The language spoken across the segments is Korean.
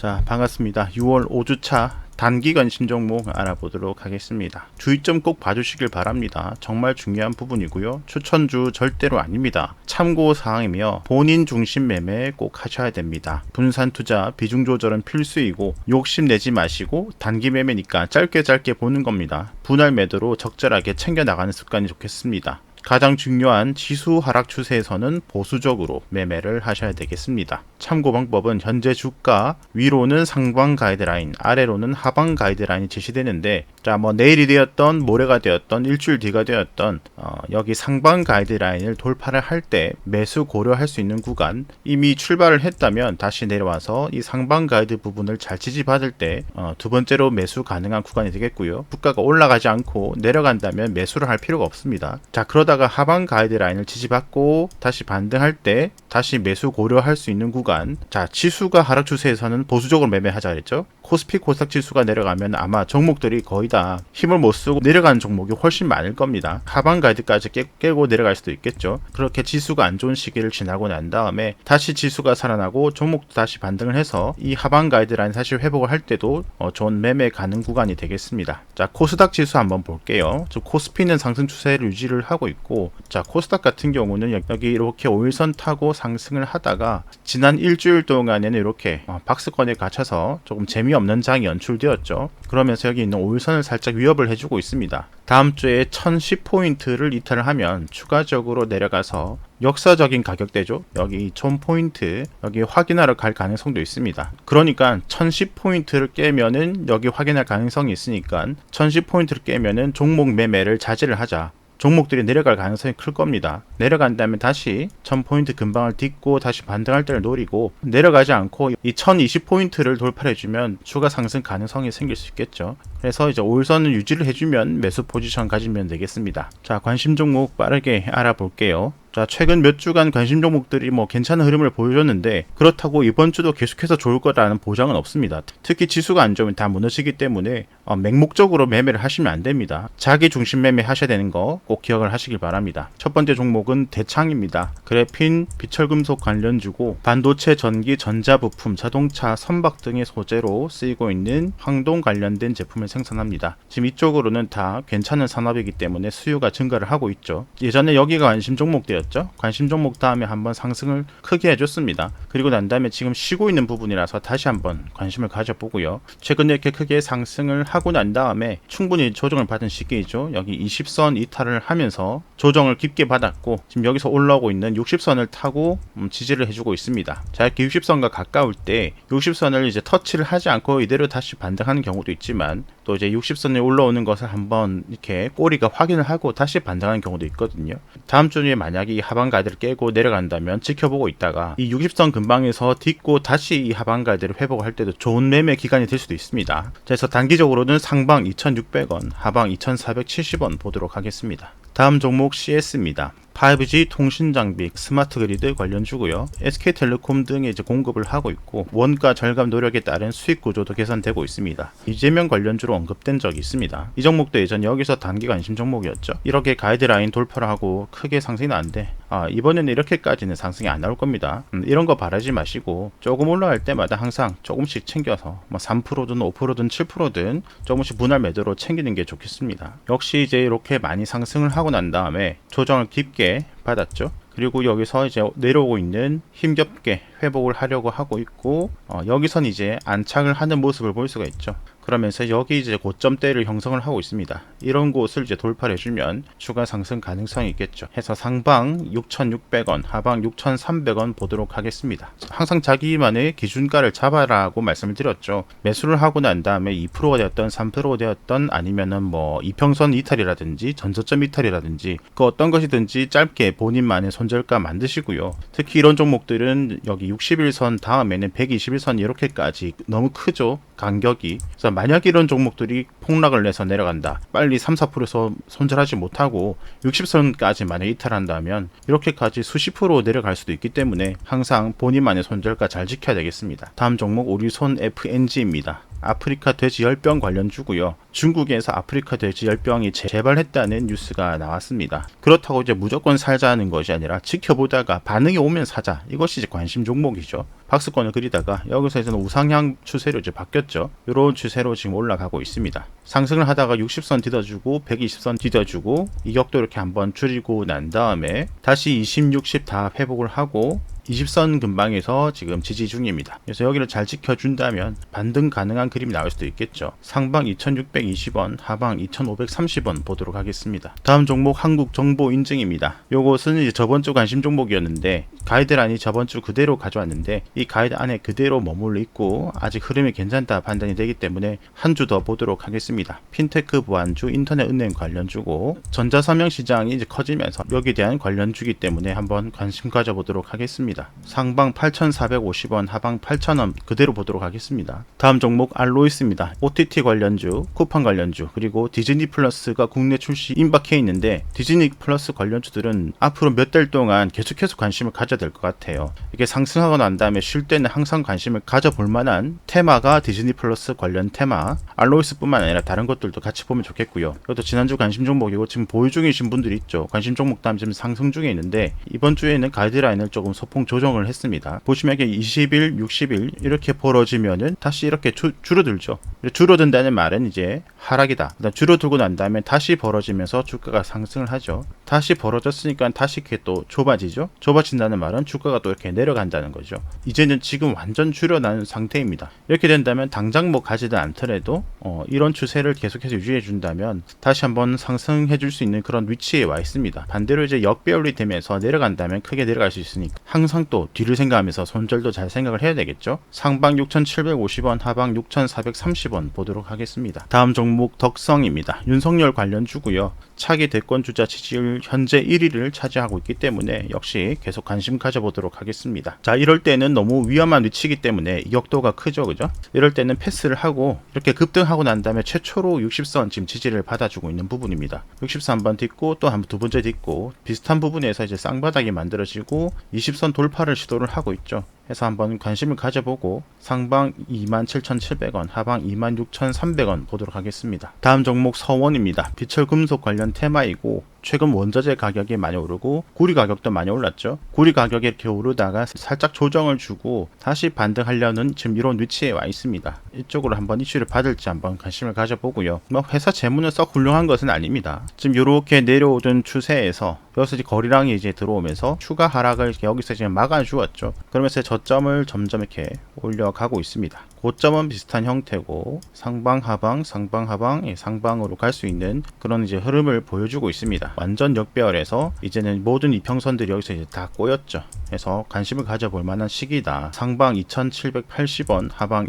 자, 반갑습니다. 6월 5주차 단기간 신종목 알아보도록 하겠습니다. 주의점 꼭 봐주시길 바랍니다. 정말 중요한 부분이고요. 추천주 절대로 아닙니다. 참고 사항이며 본인 중심 매매 꼭 하셔야 됩니다. 분산 투자 비중 조절은 필수이고 욕심 내지 마시고 단기 매매니까 짧게 짧게 보는 겁니다. 분할 매도로 적절하게 챙겨 나가는 습관이 좋겠습니다. 가장 중요한 지수 하락 추세에서는 보수적으로 매매를 하셔야 되겠습니다. 참고 방법은 현재 주가 위로는 상방 가이드라인, 아래로는 하방 가이드라인이 제시되는데 자 뭐 내일이 되었던 모레가 되었던 일주일 뒤가 되었던 어, 여기 상방 가이드라인을 돌파를 할 때 매수 고려할 수 있는 구간 이미 출발을 했다면 다시 내려와서 이 상방 가이드 부분을 잘 지지받을 때 어, 두 번째로 매수 가능한 구간이 되겠고요. 주가가 올라가지 않고 내려간다면 매수를 할 필요가 없습니다. 자 그러다 가 하방 가이드라인을 지지받고 다시 반등할 때 다시 매수 고려할 수 있는 구간 자 지수가 하락 추세에서는 보수적으로 매매하자 그랬죠. 코스피 코스닥 지수가 내려가면 아마 종목들이 거의 다 힘을 못 쓰고 내려가는 종목이 훨씬 많을 겁니다. 하방 가이드까지 깨, 고 내려갈 수도 있겠죠. 그렇게 지수가 안 좋은 시기를 지나고 난 다음에 다시 지수가 살아나고 종목도 다시 반등을 해서 이 하방 가이드라인 사실 회복을 할 때도 어, 좋은 매매 가능 구간이 되겠습니다. 자 코스닥 지수 한번 볼게요. 저 코스피는 상승 추세를 유지를 하고 있고 자 코스닥 같은 경우는 여기 이렇게 5일선 타고 상승을 하다가 지난 일주일 동안에는 이렇게 어, 박스권에 갇혀서 조금 재미없는 없는 장이 연출되었죠. 그러면서 여기 있는 5일선을 살짝 위협을 해주고 있습니다. 다음 주에 1010포인트를 이탈을 하면 추가적으로 내려가서 역사적인 가격대죠. 여기 1000포인트 여기 확인하러 갈 가능성도 있습니다. 그러니까 1010포인트를 깨면은 여기 확인할 가능성이 있으니까 1010포인트를 깨면은 종목 매매를 자제를 하자. 종목들이 내려갈 가능성이 클 겁니다. 내려간다면 다시 1000포인트 근방을 딛고 다시 반등할 때를 노리고 내려가지 않고 이 1020포인트를 돌파해주면 추가 상승 가능성이 생길 수 있겠죠. 그래서 이제 5일선을 유지를 해주면 매수 포지션 가지면 되겠습니다. 자, 관심 종목 빠르게 알아볼게요. 자, 최근 몇 주간 관심 종목들이 뭐 괜찮은 흐름을 보여줬는데 그렇다고 이번 주도 계속해서 좋을 거라는 보장은 없습니다. 특히 지수가 안 좋으면 다 무너지기 때문에 어, 맹목적으로 매매를 하시면 안 됩니다. 자기 중심 매매 하셔야 되는 거 꼭 기억을 하시길 바랍니다. 첫 번째 종목은 대창입니다. 그래핀, 비철금속 관련주고 반도체, 전기, 전자부품, 자동차, 선박 등의 소재로 쓰이고 있는 황동 관련된 제품을 생산합니다. 지금 이쪽으로는 다 괜찮은 산업이기 때문에 수요가 증가를 하고 있죠. 예전에 여기가 관심 종목되었 죠. 관심 종목 다음에 한번 상승을 크게 해줬습니다. 그리고 난 다음에 지금 쉬고 있는 부분이라서 다시 한번 관심을 가져보고요. 최근에 이렇게 크게 상승을 하고 난 다음에 충분히 조정을 받은 시기이죠. 여기 20선 이탈을 하면서 조정을 깊게 받았고 지금 여기서 올라오고 있는 60선을 타고 음, 지지를 해주고 있습니다. 자 이렇게 60선과 가까울 때 60선을 이제 터치를 하지 않고 이대로 다시 반등하는 경우도 있지만 또 이제 60선에 올라오는 것을 한번 이렇게 꼬리가 확인을 하고 다시 반등하는 경우도 있거든요. 다음 주에 만약에 이 하방 가이드를 깨고 내려간다면 지켜보고 있다가 이 60선 근방에서 딛고 다시 이 하방 가이드를 회복할 때도 좋은 매매 기간이 될 수도 있습니다. 그래서 단기적으로는 상방 2,600원, 하방 2,470원 보도록 하겠습니다. 다음 종목 CS입니다. 5G 통신 장비, 스마트 그리드 관련 주고요. SK텔레콤 등의 이제 공급을 하고 있고 원가 절감 노력에 따른 수익 구조도 개선되고 있습니다. 이재명 관련 주로 언급된 적이 있습니다. 이 종목도 예전 여기서 단기 관심 종목이었죠. 이렇게 가이드라인 돌파를 하고 크게 상승이 나는데 아, 이번에는 이렇게까지는 상승이 안 나올 겁니다. 음, 이런 거 바라지 마시고 조금 올라갈 때마다 항상 조금씩 챙겨서 뭐 3%든 5%든 7%든 조금씩 분할 매도로 챙기는 게 좋겠습니다. 역시 이제 이렇게 많이 상승을 하고 난 다음에 조정을 깊게 받았죠. 그리고 여기서 이제 내려오고 있는 힘겹게 회복을 하려고 하고 있고 어, 여기선 이제 안착을 하는 모습을 볼 수가 있죠. 그러면서 여기 이제 고점대를 형성을 하고 있습니다. 이런 곳을 이제 돌파를 해주면 추가 상승 가능성이 있겠죠. 해서 상방 6,600원, 하방 6,300원 보도록 하겠습니다. 항상 자기만의 기준가를 잡아라고 말씀을 드렸죠. 매수를 하고 난 다음에 2%가 되었던 3%가 되었던 아니면은 뭐 이평선 이탈이라든지 전저점 이탈이라든지 그 어떤 것이든지 짧게 본인만의 손절가 만드시고요. 특히 이런 종목들은 여기 61선 다음에는 121선 이렇게까지 너무 크죠. 간격이. 그래서 만약 이런 종목들이 폭락을 내서 내려간다. 빨리 3, 4%에서 손절하지 못하고 60선까지 만약 이탈한다면 이렇게까지 수십 프로 내려갈 수도 있기 때문에 항상 본인만의 손절가 잘 지켜야 되겠습니다. 다음 종목 우리손 FNG입니다. 아프리카 돼지 열병 관련 주고요. 중국에서 아프리카 돼지 열병이 재발했다는 뉴스가 나왔습니다. 그렇다고 이제 무조건 살자는 것이 아니라 지켜보다가 반응이 오면 사자. 이것이 이제 관심 종목이죠. 박스권을 그리다가 여기서 이제는 우상향 추세로 이제 바뀌었죠. 이런 추세로 지금 올라가고 있습니다. 상승을 하다가 60선 뒤져주고 120선 뒤져주고 이격도 이렇게 한번 줄이고 난 다음에 다시 20, 60 다 회복을 하고 20선 근방에서 지금 지지 중입니다. 그래서 여기를 잘 지켜준다면 반등 가능한 그림이 나올 수도 있겠죠. 상방 2620원, 하방 2530원 보도록 하겠습니다. 다음 종목 한국 정보 인증입니다. 요것은 이제 저번 주 관심 종목이었는데 가이드란이 저번 주 그대로 가져왔는데 이 가이드 안에 그대로 머물러 있고 아직 흐름이 괜찮다 판단이 되기 때문에 한 주 더 보도록 하겠습니다. 핀테크 보안주, 인터넷 은행 관련주고 전자서명 시장이 이제 커지면서 여기에 대한 관련주기 때문에 한번 관심 가져보도록 하겠습니다. 상방 8,450원, 하방 8,000원 그대로 보도록 하겠습니다. 다음 종목 알로이스입니다. OTT 관련주, 쿠팡 관련주, 그리고 디즈니 플러스가 국내 출시 임박해 있는데 디즈니 플러스 관련주들은 앞으로 몇 달 동안 계속해서 관심을 가져 야 될 것 같아요. 이게 상승하고 난 다음에 쉴 때는 항상 관심을 가져볼 만한 테마가 디즈니 플러스 관련 테마, 알로이스뿐만 아니라 다른 것들도 같이 보면 좋겠고요. 이것도 지난주 관심 종목이고 지금 보유 중이신 분들이 있죠. 관심 종목 다음 지금 상승 중에 있는데 이번 주에는 가이드라인을 조금 소폭 조정을 했습니다. 보시면 이게 20일, 60일 이렇게 벌어지면은 다시 이렇게 주, 줄어들죠. 줄어든다는 말은 이제 하락이다. 그다음 줄어들고 난 다음에 다시 벌어지면서 주가가 상승을 하죠. 다시 벌어졌으니까 다시 이렇게 또 좁아지죠. 좁아진다는 말은 주가가 또 이렇게 내려간다는 거죠. 이제는 지금 완전 줄여나는 상태입니다. 이렇게 된다면 당장 뭐 가지도 않더라도 어, 이런 추세를 계속해서 유지해 준다면 다시 한번 상승해 줄 수 있는 그런 위치에 와 있습니다. 반대로 이제 역배열이 되면서 내려간다면 크게 내려갈 수 있으니까 항상 또 뒤를 생각하면서 손절도 잘 생각을 해야 되겠죠. 상방 6,750원, 하방 6,430원 보도록 하겠습니다. 다음 종목 덕성입니다. 윤석열 관련 주고요. 차기 대권 주자 지지율 현재 1위를 차지하고 있기 때문에 역시 계속 관심 가져보도록 하겠습니다. 자, 이럴 때는 너무 위험한 위치이기 때문에 역도가 크죠, 그죠? 이럴 때는 패스를 하고 이렇게 급등하고 난 다음에 최초로 60선 지금 지지를 받아주고 있는 부분입니다. 60선 한번 딛고 또 한 두 번째 딛고 비슷한 부분에서 이제 쌍바닥이 만들어지고 20선 돌파를 시도를 하고 있죠. 해서 한번 관심을 가져보고 상방 27,700원, 하방 26,300원 보도록 하겠습니다. 다음 종목 서원입니다. 비철금속 관련 테마이고 최근 원자재 가격이 많이 오르고 구리 가격도 많이 올랐죠. 구리 가격이 이렇게 오르다가 살짝 조정을 주고 다시 반등하려는 지금 이런 위치에 와 있습니다. 이쪽으로 한번 이슈를 받을지 한번 관심을 가져보고요. 뭐 회사 재무는 썩 훌륭한 것은 아닙니다. 지금 이렇게 내려오던 추세에서 여기서 이제 거리랑이 이제 들어오면서 추가 하락을 여기서 지금 막아주었죠. 그러면서 저점을 점점 이렇게 올려가고 있습니다. 고점은 비슷한 형태고 상방 하방 상방 하방 예, 상방으로 갈 수 있는 그런 이제 흐름을 보여주고 있습니다. 완전 역배열에서 이제는 모든 이평선들이 여기서 이제 다 꼬였죠. 그래서 관심을 가져볼 만한 시기다. 상방 2,780원, 하방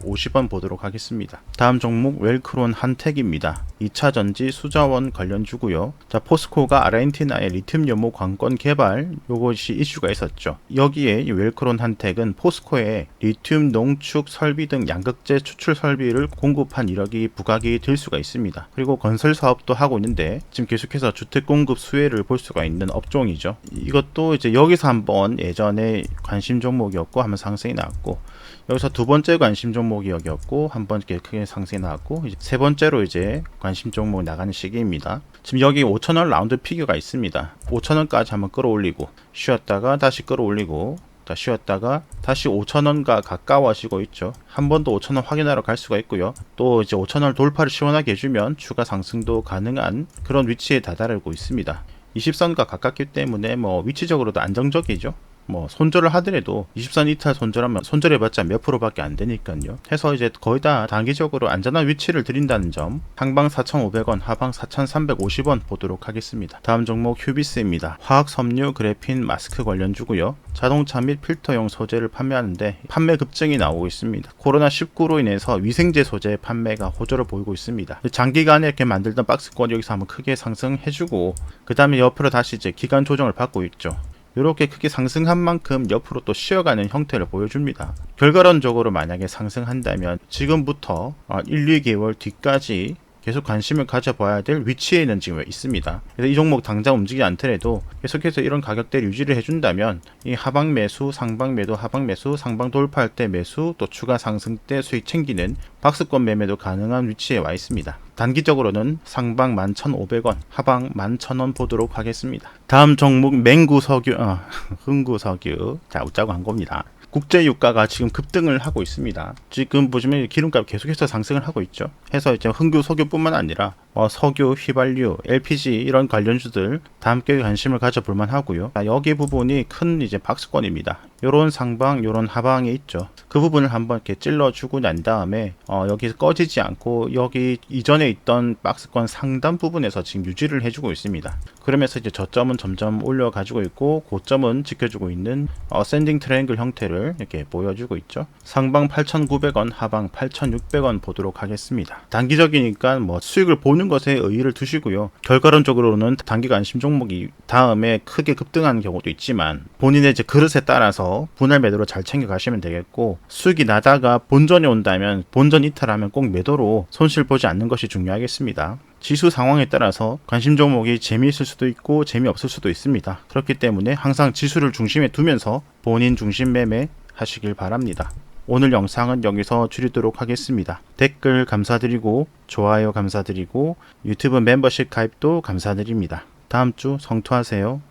2,650원 보도록 하겠습니다. 다음 종목 웰크론 한택입니다. 2차 전지 수자원 관련 주고요. 자 포스코가 아르헨티나의 리튬 연료 관건 개발 요것이 이슈가 있었죠. 여기에 이 웰크론 한택은 포스코의 리튬 농축 설비 등 양극재 추출 설비를 공급한 이력이 부각이 될 수가 있습니다. 그리고 건설 사업도 하고 있는데 지금 계속해서 주택 공급 수혜를 볼 수가 있는 업종이죠. 이것도 이제 여기서 한번 예전에 관심 종목이었고 한번 상승이 나왔고 여기서 두 번째 관심 종목이 여기였고 한번 이렇게 크게 상승이 나왔고 세 번째로 이제 관심 종목 나가는 시기입니다. 지금 여기 5천원 라운드 피규어가 있습니다. 5천원까지 한번 끌어올리고 쉬었다가 다시 끌어올리고 자, 쉬었다가 다시 5천원과 가까워지고 있죠. 한 번 더 5천원 확인하러 갈 수가 있고요. 또 이제 5천원 돌파를 시원하게 해주면 추가 상승도 가능한 그런 위치에 다다르고 있습니다. 20선과 가깝기 때문에 뭐 위치적으로도 안정적이죠. 뭐 손절을 하더라도 20선 이탈 손절하면 손절해봤자 몇 프로밖에 안 되니까요. 해서 이제 거의 다 단기적으로 안전한 위치를 드린다는 점. 상방 4,500원, 하방 4,350원 보도록 하겠습니다. 다음 종목 휴비스입니다. 화학 섬유 그래핀 마스크 관련주고요. 자동차 및 필터용 소재를 판매하는데 판매 급증이 나오고 있습니다. 코로나 19로 인해서 위생제 소재 판매가 호조를 보이고 있습니다. 장기간에 이렇게 만들던 박스권 여기서 한번 크게 상승해주고 그 다음에 옆으로 다시 이제 기간 조정을 받고 있죠. 이렇게 크게 상승한 만큼 옆으로 또 쉬어가는 형태를 보여줍니다. 결과론적으로 만약에 상승한다면 지금부터 1, 2개월 뒤까지 계속 관심을 가져봐야 될 위치에는 지금 있습니다. 그래서 이 종목 당장 움직이지 않더라도 계속해서 이런 가격대를 유지를 해준다면 이 하방 매수, 상방 매도, 하방 매수, 상방 돌파할 때 매수, 또 추가 상승 때 수익 챙기는 박스권 매매도 가능한 위치에 와 있습니다. 단기적으로는 상방 11,500원, 하방 11,000원 보도록 하겠습니다. 다음 종목 맹구석유, 어, 흥구석유. 자, 웃자고 한 겁니다. 국제 유가가 지금 급등을 하고 있습니다. 지금 보시면 기름값 계속해서 상승을 하고 있죠. 해서 이제 흥규 석유뿐만 아니라 뭐 석유, 휘발유, LPG 이런 관련주들 다 함께 관심을 가져볼 만하고요. 자, 여기 부분이 큰 이제 박스권입니다. 요런 상방, 요런 하방에 있죠. 그 부분을 한번 이렇게 찔러주고 난 다음에 어, 여기서 꺼지지 않고 여기 이전에 있던 박스권 상단 부분에서 지금 유지를 해주고 있습니다. 그러면서 이제 저점은 점점 올려가지고 있고 고점은 지켜주고 있는 어, 샌딩 트라이앵글 형태를 이렇게 보여주고 있죠. 상방 8,900원, 하방 8,600원 보도록 하겠습니다. 단기적이니까 뭐 수익을 보는 것에 의의를 두시고요. 결과론적으로는 단기간 심 종목이 다음에 크게 급등하는 경우도 있지만 본인의 이제 그릇에 따라서 분할 매도로 잘 챙겨 가시면 되겠고 수익이 나다가 본전이 온다면 본전 이탈하면 꼭 매도로 손실 보지 않는 것이 중요하겠습니다. 지수 상황에 따라서 관심 종목이 재미있을 수도 있고 재미없을 수도 있습니다. 그렇기 때문에 항상 지수를 중심에 두면서 본인 중심 매매 하시길 바랍니다. 오늘 영상은 여기서 줄이도록 하겠습니다. 댓글 감사드리고 좋아요 감사드리고 유튜브 멤버십 가입도 감사드립니다. 다음 주 성투하세요.